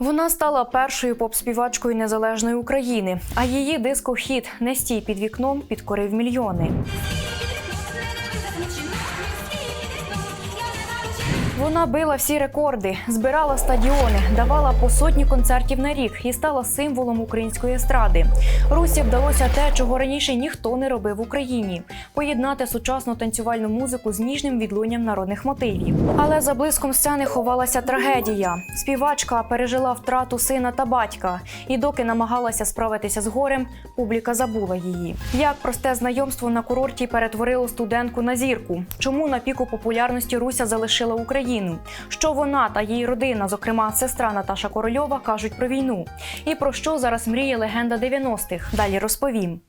Вона стала першою поп-співачкою незалежної України, а її диско-хіт «Не стій під вікном підкорив мільйони. Вона била всі рекорди, збирала стадіони, давала по сотні концертів на рік і стала символом української естради. Русі вдалося те, чого раніше ніхто не робив в Україні поєднати сучасну танцювальну музику з ніжним відлунням народних мотивів. Але за блиском сцени ховалася трагедія. Співачка пережила втрату сина та батька, і доки намагалася справитися з горем, публіка забула її. Як просте знайомство на курорті перетворило студентку на зірку? Чому на піку популярності Руся залишила Україну? Що вона та її родина, зокрема сестра Наташа Корольова, кажуть про війну? І про що зараз мріє легенда 90-х? Далі розповім.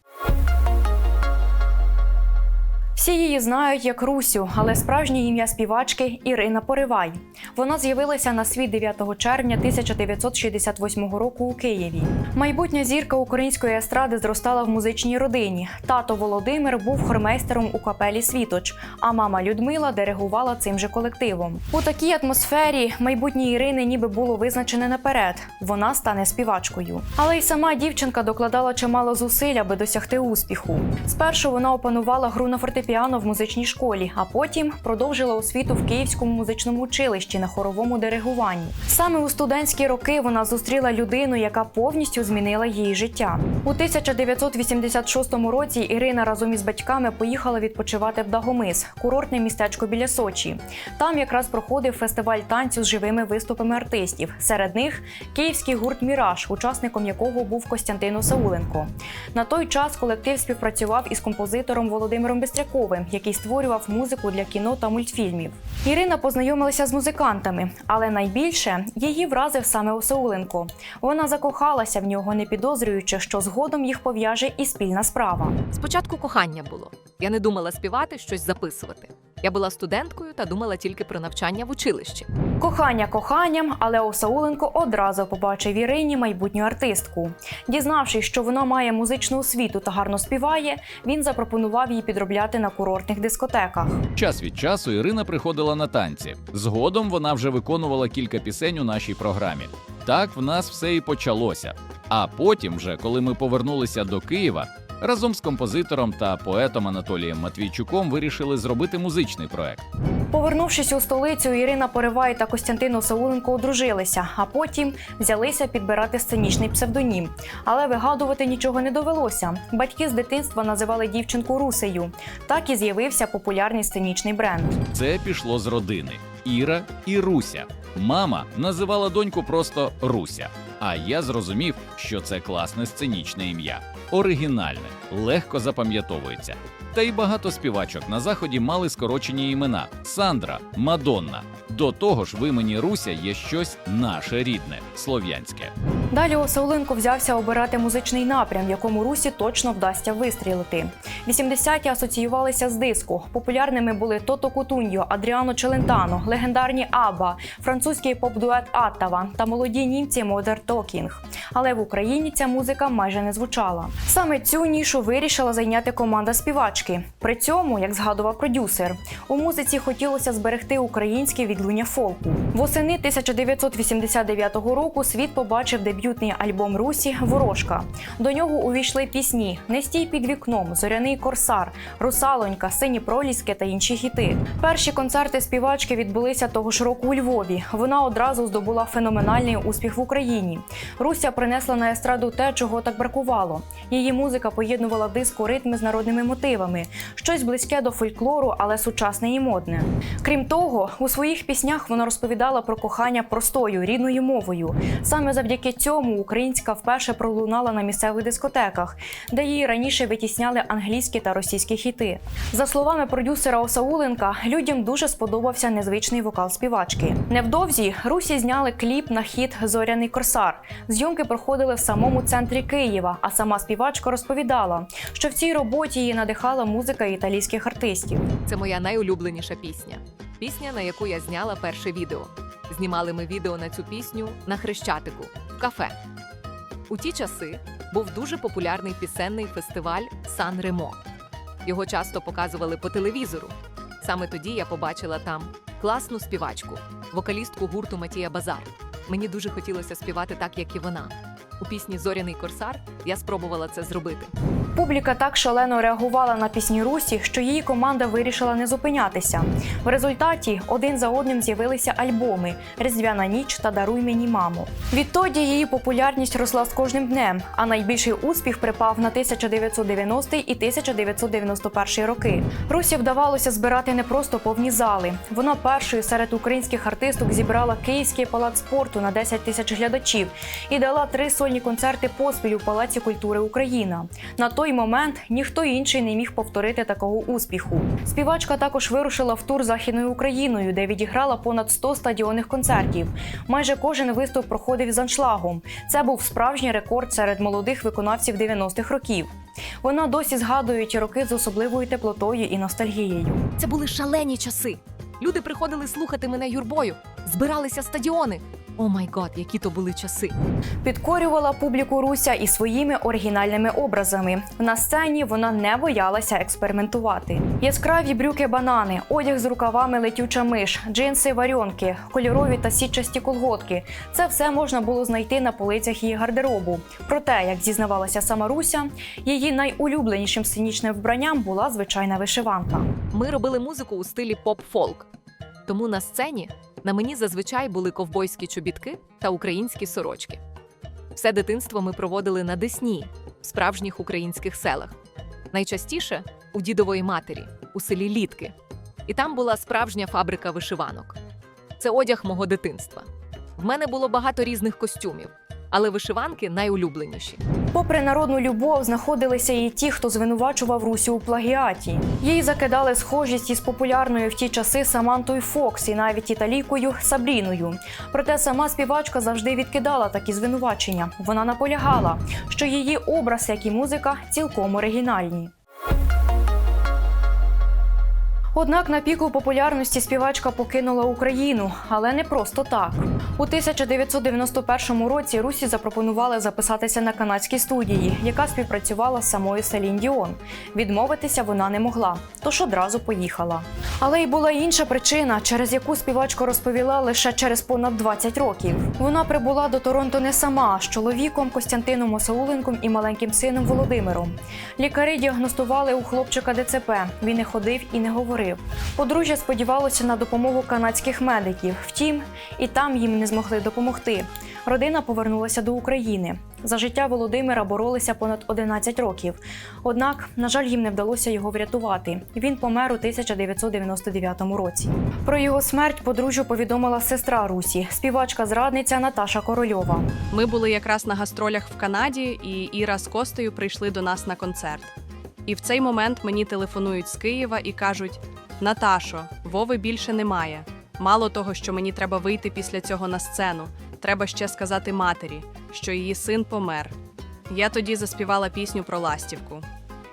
Всі її знають як Русю, але справжнє ім'я співачки Ірина Поривай. Вона з'явилася на світ 9 червня 1968 року у Києві. Майбутня зірка української естради зростала в музичній родині. Тато Володимир був хормейстером у капелі Світоч, а мама Людмила диригувала цим же колективом. У такій атмосфері майбутнє Ірини ніби було визначене наперед. Вона стане співачкою. Але й сама дівчинка докладала чимало зусиль, аби досягти успіху. Спершу вона опанувала гру на фортепіано в музичній школі, а потім продовжила освіту в Київському музичному училищі на хоровому диригуванні. Саме у студентські роки вона зустріла людину, яка повністю змінила її життя. У 1986 році Ірина разом із батьками поїхала відпочивати в Дагомис, курортне містечко біля Сочі. Там якраз проходив фестиваль танцю з живими виступами артистів. Серед них київський гурт Міраж, учасником якого був Костянтин Осауленко. На той час колектив співпрацював із композитором Володимиром Бистряковим, який створював музику для кіно та мультфільмів. Ірина познайомилася з музикантами, але найбільше її вразив саме Осауленко. Вона закохалася в нього, не підозрюючи, що згодом їх пов'яже і спільна справа. Спочатку кохання було. Я не думала співати, щось записувати. Я була студенткою та думала тільки про навчання в училищі. Кохання коханням, але Осауленко одразу побачив Ірині майбутню артистку. Дізнавшись, що вона має музичну освіту та гарно співає, він запропонував їй підробляти на курортних дискотеках. Час від часу Ірина приходила на танці. Згодом вона вже виконувала кілька пісень у нашій програмі. Так в нас все і почалося. А потім, вже коли ми повернулися до Києва, разом з композитором та поетом Анатолієм Матвійчуком вирішили зробити музичний проект. Повернувшись у столицю, Ірина Поривай та Костянтин Осауленко одружилися, а потім взялися підбирати сценічний псевдонім. Але вигадувати нічого не довелося. Батьки з дитинства називали дівчинку Русею. Так і з'явився популярний сценічний бренд. Це пішло з родини Іра і Руся. Мама називала доньку просто Руся. А я зрозумів, що це класне сценічне ім'я, оригінальне, легко запам'ятовується. Та й багато співачок на заході мали скорочені імена: Сандра, Мадонна. До того ж, в імені Руся є щось наше рідне, слов'янське. Далі Осауленко взявся обирати музичний напрям, якому Русі точно вдасться вистрілити. 80-ті асоціювалися з диско. Популярними були Тото Кутуньо, Адріано Челентано, легендарні Аба, французький поп-дует Аттава та молоді німці Модер Токінг. Але в Україні ця музика майже не звучала. Саме цю нішу вирішила зайняти команда співачки. При цьому, як згадував продюсер, у музиці хотілося зберегти українське відлуння фолку. Восени 1989 року світ побачив дебютний альбом Русі Ворожка. До нього увійшли пісні Не стій під вікном, Зоряний корсар, Русалонька, Сині проліски та інші хіти. Перші концерти співачки відбулися того ж року у Львові. Вона одразу здобула феноменальний успіх в Україні. Руся принесла на естраду те, чого так бракувало. Її музика поєднувала диско ритми з народними мотивами, щось близьке до фольклору, але сучасне і модне. Крім того, у своїх піснях вона розповідала про кохання простою рідною мовою. Саме завдяки цьому українська вперше пролунала на місцевих дискотеках, де її раніше витісняли англійські та російські хіти. За словами продюсера Осауленка, людям дуже сподобався незвичний вокал співачки. Невдовзі Русі зняли кліп на хіт Зоряний корсар. Зйомки проходили в самому центрі Києва. А сама співачка розповідала, що в цій роботі її надихала музика італійських артистів. Це моя найулюбленіша пісня. Пісня, на яку я зняла перше відео. Знімали ми відео на цю пісню на Хрещатику в кафе. У ті часи був дуже популярний пісенний фестиваль Сан Ремо. Його часто показували по телевізору. Саме тоді я побачила там класну співачку, вокалістку гурту Матія Базар. Мені дуже хотілося співати так, як і вона. У пісні Зоряний корсар я спробувала це зробити. Публіка так шалено реагувала на пісні Русі, що її команда вирішила не зупинятися. В результаті один за одним з'явилися альбоми Різдвяна ніч та Даруй мені маму. Відтоді її популярність росла з кожним днем, а найбільший успіх припав на 1990 і 1991 роки. Русі вдавалося збирати не просто повні зали. Вона першою серед українських артисток зібрала Київський палац спорту на 10 тисяч глядачів і дала три сольні концерти поспіль у Палаці культури Україна. На той момент ніхто інший не міг повторити такого успіху. Співачка також вирушила в тур західною Україною, де відіграла понад 100 стадіонних концертів. Майже кожен виступ проходив з аншлагом. Це був справжній рекорд серед молодих виконавців 90-х років. Вона досі згадує ті роки з особливою теплотою і ностальгією. Це були шалені часи. Люди приходили слухати мене юрбою, збиралися стадіони. О май гот, які то були часи. Підкорювала публіку Руся і своїми оригінальними образами. На сцені вона не боялася експериментувати. Яскраві брюки банани, одяг з рукавами летюча миш, джинси варіонки, кольорові та сітчасті колготки. Це все можна було знайти на полицях її гардеробу. Проте, як зізнавалася сама Руся, її найулюбленішим сценічним вбранням була звичайна вишиванка. Ми робили музику у стилі поп-фолк. Тому на сцені на мені зазвичай були ковбойські чобітки та українські сорочки. Все дитинство ми проводили на Десні, в справжніх українських селах. Найчастіше у дідової матері, у селі Літки. І там була справжня фабрика вишиванок. Це одяг мого дитинства. В мене було багато різних костюмів, але вишиванки найулюбленіші. Попри народну любов, знаходилися і ті, хто звинувачував Русю у плагіаті. Їй закидали схожість із популярною в ті часи Самантою Фокс і навіть італійкою Сабріною. Проте сама співачка завжди відкидала такі звинувачення. Вона наполягала, що її образ, як і музика, цілком оригінальні. Однак на піку популярності співачка покинула Україну, але не просто так. У 1991 році Русі запропонували записатися на канадській студії, яка співпрацювала з самою Селін Діон. Відмовитися вона не могла, тож одразу поїхала. Але й була інша причина, через яку співачка розповіла лише через понад 20 років. Вона прибула до Торонто не сама, з чоловіком Костянтином Осауленком і маленьким сином Володимиром. Лікарі діагностували у хлопчика ДЦП. Він не ходив і не говорив. Подружжя сподівалося на допомогу канадських медиків. Втім, і там їм не змогли допомогти. Родина повернулася до України. За життя Володимира боролися понад 11 років. Однак, на жаль, їм не вдалося його врятувати. Він помер у 1999 році. Про його смерть подружжю повідомила сестра Русі, співачка-зрадниця Наташа Корольова. Ми були якраз на гастролях в Канаді, і Іра з Костею прийшли до нас на концерт. І в цей момент мені телефонують з Києва і кажуть: Наташо, Вови більше немає. Мало того, що мені треба вийти після цього на сцену, треба ще сказати матері, що її син помер. Я тоді заспівала пісню про ластівку.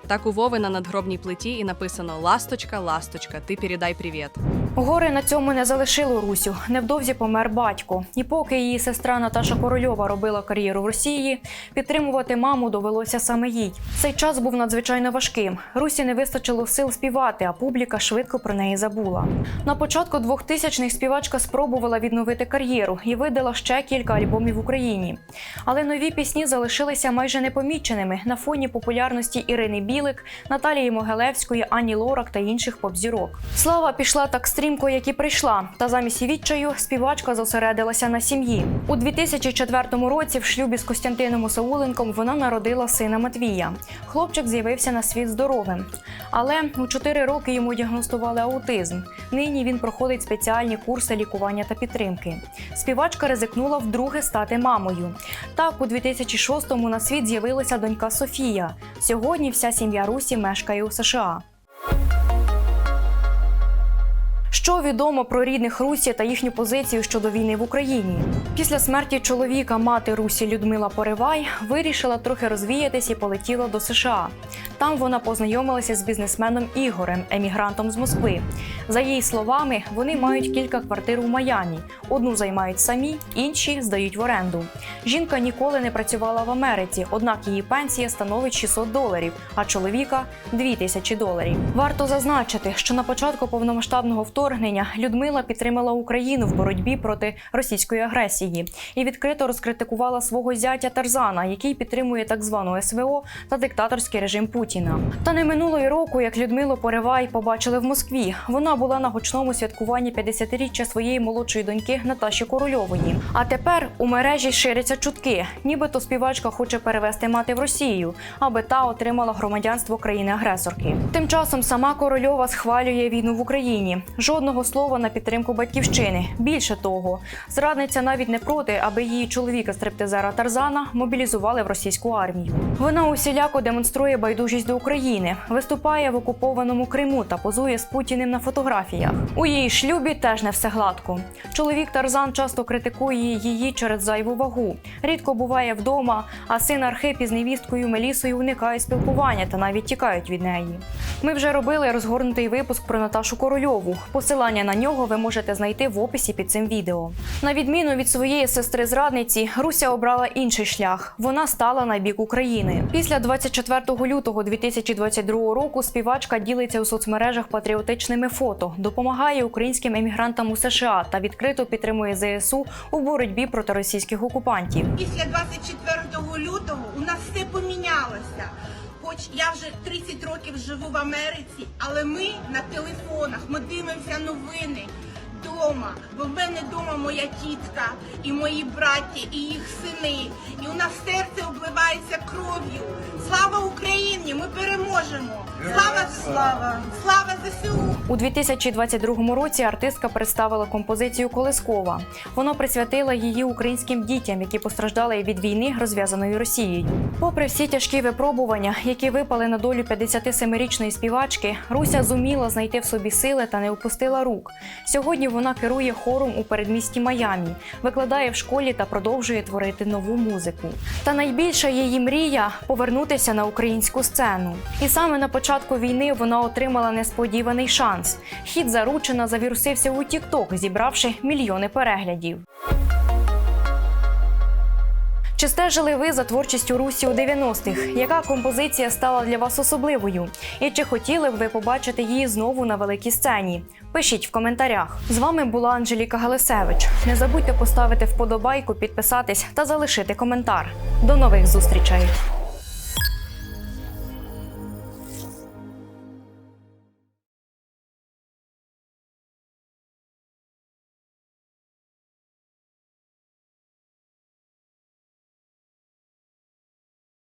Так у Вови на надгробній плиті і написано Ласточка, ласточка, ти передай привіт. Горе на цьому не залишило Русю. Невдовзі помер батько. І поки її сестра Наташа Корольова робила кар'єру в Росії, підтримувати маму довелося саме їй. Цей час був надзвичайно важким. Русі не вистачило сил співати, а публіка швидко про неї забула. На початку 2000-х співачка спробувала відновити кар'єру і видала ще кілька альбомів в Україні. Але нові пісні залишилися майже непоміченими на фоні популярності Ірини Білик, Наталії Могилевської, Ані Лорак та інших поп-зірок. Слава пішла так стрімко, як і прийшла. Та замість відчаю співачка зосередилася на сім'ї. У 2004 році в шлюбі з Костянтином Осауленком вона народила сина Матвія. Хлопчик з'явився на світ здоровим. Але у 4 роки йому діагностували аутизм. Нині він проходить спеціальні курси лікування та підтримки. Співачка ризикнула вдруге стати мамою. Так, у 2006-му на світ з'явилася донька Софія. Сьогодні вся сім'я Русі мешкає у США. Що відомо про рідних Русі та їхню позицію щодо війни в Україні? Після смерті чоловіка мати Русі Людмила Поривай вирішила трохи розвіятись і полетіла до США. Там вона познайомилася з бізнесменом Ігорем, емігрантом з Москви. За її словами, вони мають кілька квартир у Майамі. Одну займають самі, інші здають в оренду. Жінка ніколи не працювала в Америці, однак її пенсія становить 600 доларів, а чоловіка 2000 доларів. Варто зазначити, що на початку повномасштабного вторгнення Людмила підтримала Україну в боротьбі проти російської агресії і відкрито розкритикувала свого зятя Тарзана, який підтримує так звану СВО та диктаторський режим Путіна. Та не минуло й року, як Людмилу Поривай побачили в Москві. Вона була на гучному святкуванні 50-річчя своєї молодшої доньки Наташі Корольової. А тепер у мережі ширяться чутки, нібито співачка хоче перевести мати в Росію, аби та отримала громадянство країни-агресорки. Тим часом сама Корольова схвалює війну в Україні. Жодного слова на підтримку батьківщини. Більше того, зрадниця навіть не проти, аби її чоловіка стриптизера Тарзана мобілізували в російську армію. Вона усіляко демонструє байдужість до України, виступає в окупованому Криму та позує з Путіним на фотографіях. У її шлюбі теж не все гладко. Чоловік Тарзан часто критикує її через зайву вагу. Рідко буває вдома, а син Архип із невісткою Мелісою уникає спілкування та навіть тікають від неї. Ми вже робили розгорнутий випуск про Наташу Корольову. Посилання на нього ви можете знайти в описі під цим відео. На відміну від своєї сестри-зрадниці, Руся обрала інший шлях. Вона стала на бік України. Після 24 лютого 2022 року співачка ділиться у соцмережах патріотичними фото, допомагає українським емігрантам у США та відкрито підтримує ЗСУ у боротьбі проти російських окупантів. Після 24 лютого у нас все помінялося. Хоч я вже 30 років живу в Америці, але ми на телефонах, ми дивимося новини вдома. Бо в мене вдома моя тітка і мої браття, і їх сини. І у нас серце обливається кров'ю. Слава Україні! Ми переможемо! Слава слава! Слава ЗСУ! У 2022 році артистка представила композицію Колискова. Вона присвятила її українським дітям, які постраждали від війни, розв'язаної Росією. Попри всі тяжкі випробування, які випали на долю 57-річної співачки, Руся зуміла знайти в собі сили та не опустила рук. Сьогодні вона керує хором у передмісті Майамі, викладає в школі та продовжує творити нову музику. Та найбільша її мрія повернутися на українську сцену. І саме на початку війни вона отримала несподіваний шанс. Хід заручена завірусився у TikTok, зібравши мільйони переглядів. Чи стежили ви за творчістю Русі у 90-х? Яка композиція стала для вас особливою? І чи хотіли б ви побачити її знову на великій сцені? Пишіть в коментарях. З вами була Анжеліка Галисевич. Не забудьте поставити вподобайку, підписатись та залишити коментар. До нових зустрічей!